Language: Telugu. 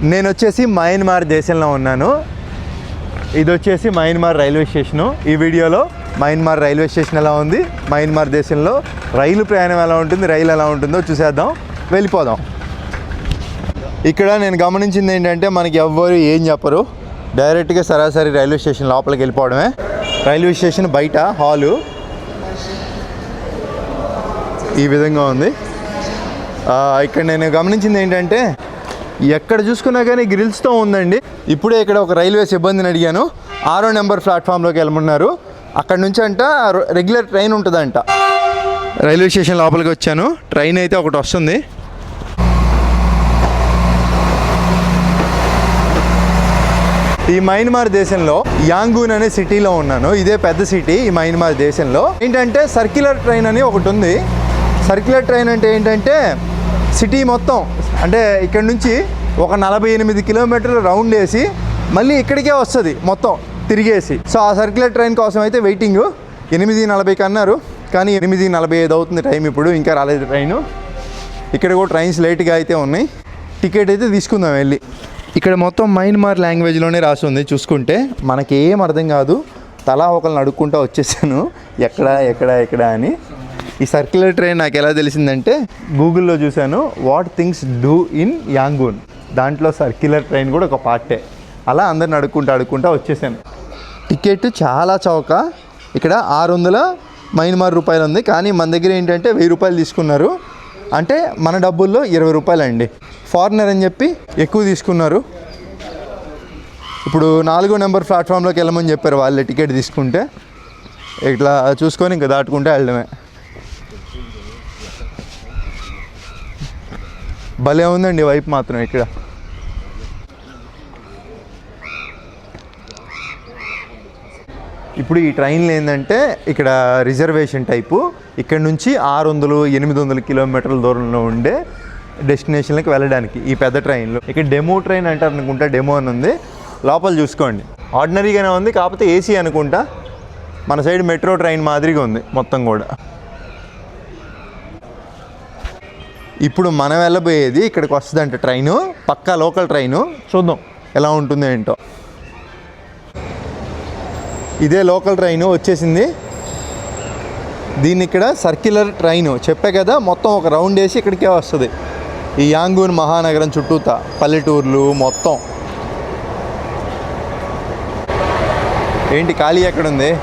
నేను వచ్చేసి మయన్మార్ దేశంలో ఉన్నాను. ఇది వచ్చేసి మయన్మార్ రైల్వే స్టేషను. ఈ వీడియోలో మయన్మార్ రైల్వే స్టేషన్ ఎలా ఉంది మయన్మార్ దేశంలో రైలు ప్రయాణం ఎలా ఉంటుంది రైలు ఎలా ఉంటుందో చూసేద్దాం. వెళ్ళిపోదాం. ఇక్కడ నేను గమనించింది ఏంటంటే మనకి ఎవ్వరు ఏం చెప్పరు. డైరెక్ట్గా సరాసరి రైల్వే స్టేషన్ లోపలికి వెళ్ళిపోవడమే. రైల్వే స్టేషన్ బయట హాలు. ఈ విధంగా ఉంది. ఇక్కడ నేను గమనించింది ఏంటంటే ఎక్కడ చూసుకున్నా కానీ గ్రిల్స్తో ఉందండి. ఇప్పుడే ఇక్కడ ఒక రైల్వే సిబ్బందిని అడిగాను. ఆరో నెంబర్ ప్లాట్ఫామ్లోకి వెళ్ళమన్నారు అక్కడ నుంచి అంట రెగ్యులర్ ట్రైన్ ఉంటుందంట. రైల్వే స్టేషన్ లోపలికి వచ్చాను. ట్రైన్ అయితే ఒకటి వస్తుంది. ఈ మయన్మార్ దేశంలో యాంగూన్ అనే సిటీలో ఉన్నాను. ఇదే పెద్ద సిటీ ఈ మయన్మార్ దేశంలో. ఏంటంటే సర్క్యులర్ ట్రైన్ అని ఒకటి ఉంది. సర్క్యులర్ ట్రైన్ అంటే ఏంటంటే సిటీ మొత్తం అంటే ఇక్కడ నుంచి ఒక నలభై ఎనిమిది కిలోమీటర్లు రౌండ్ వేసి మళ్ళీ ఇక్కడికే వస్తుంది మొత్తం తిరిగేసి. సో ఆ సర్క్యులర్ ట్రైన్ కోసం అయితే వెయిటింగ్. ఎనిమిది నలభైకి అన్నారు కానీ ఎనిమిది నలభై ఐదు అవుతుంది టైం ఇప్పుడు ఇంకా రాలేదు ట్రైను. ఇక్కడ కూడా ట్రైన్స్ లేట్గా అయితే ఉన్నాయి. టికెట్ అయితే తీసుకుందాం వెళ్ళి. ఇక్కడ మొత్తం మైన్మార్ లాంగ్వేజ్లోనే రాసి ఉంది. చూసుకుంటే మనకి ఏం అర్థం కాదు. తలా ఒకరిని అడుక్కుంటా వచ్చేసాను. ఎక్కడ ఎక్కడ ఎక్కడ అని. ఈ సర్క్యులర్ ట్రైన్ నాకు ఎలా తెలిసిందంటే గూగుల్లో చూశాను what things do in Yangon దాంట్లో సర్క్యులర్ ట్రైన్ కూడా ఒక పార్టే అలా అందరిని అడుక్కుంటూ అడుక్కుంటూ వచ్చేసాను. టికెట్ చాలా చౌక. ఇక్కడ ఆరు వందల మైన్మార్ రూపాయలు ఉంది. కానీ మన దగ్గర ఏంటంటే వెయ్యి రూపాయలు తీసుకున్నారు. అంటే మన డబ్బుల్లో ఇరవై రూపాయలు అండి ఫారినర్ అని చెప్పి ఎక్కువ తీసుకున్నారు. ఇప్పుడు నాలుగో నెంబర్ ప్లాట్ఫామ్లోకి వెళ్ళమని చెప్పారు వాళ్ళే టికెట్ తీసుకుంటే. ఇట్లా చూసుకొని ఇంకా దాటుకుంటే వెళ్ళడమే. భలే ఉందండి వైపు మాత్రం ఇక్కడ. ఇప్పుడు ఈ ట్రైన్లు ఏంటంటే ఇక్కడ రిజర్వేషన్ టైపు ఇక్కడ నుంచి ఆరు వందలు ఎనిమిది వందల కిలోమీటర్ల దూరంలో ఉండే డెస్టినేషన్లకు వెళ్ళడానికి ఈ పెద్ద ట్రైన్లు ఇక్కడ డెమో ట్రైన్ అంటారు అనుకుంటా డెమో అని ఉంది. లోపల చూసుకోండి. ఆర్డినరీగానే ఉంది కాకపోతే ఏసీ అనుకుంటా. మన సైడ్ మెట్రో ట్రైన్ మాదిరిగా ఉంది మొత్తం కూడా. ఇప్పుడు మనం వెళ్ళబోయేది ఇక్కడికి వస్తుందంట ట్రైను పక్కా లోకల్ ట్రైను. చూద్దాం. ఎలా ఉంటుందో ఏంటో. ఇదే లోకల్ ట్రైన్ వచ్చేసింది. దీన్ని ఇక్కడ సర్క్యులర్ ట్రైన్. చెప్పే కదా మొత్తం ఒక రౌండ్ వేసి ఇక్కడికే వస్తుంది. ఈ యాంగూన్ మహానగరం చుట్టూతా పల్లెటూర్లు మొత్తం. ఏంటి ఖాళీ ఎక్కడుంది?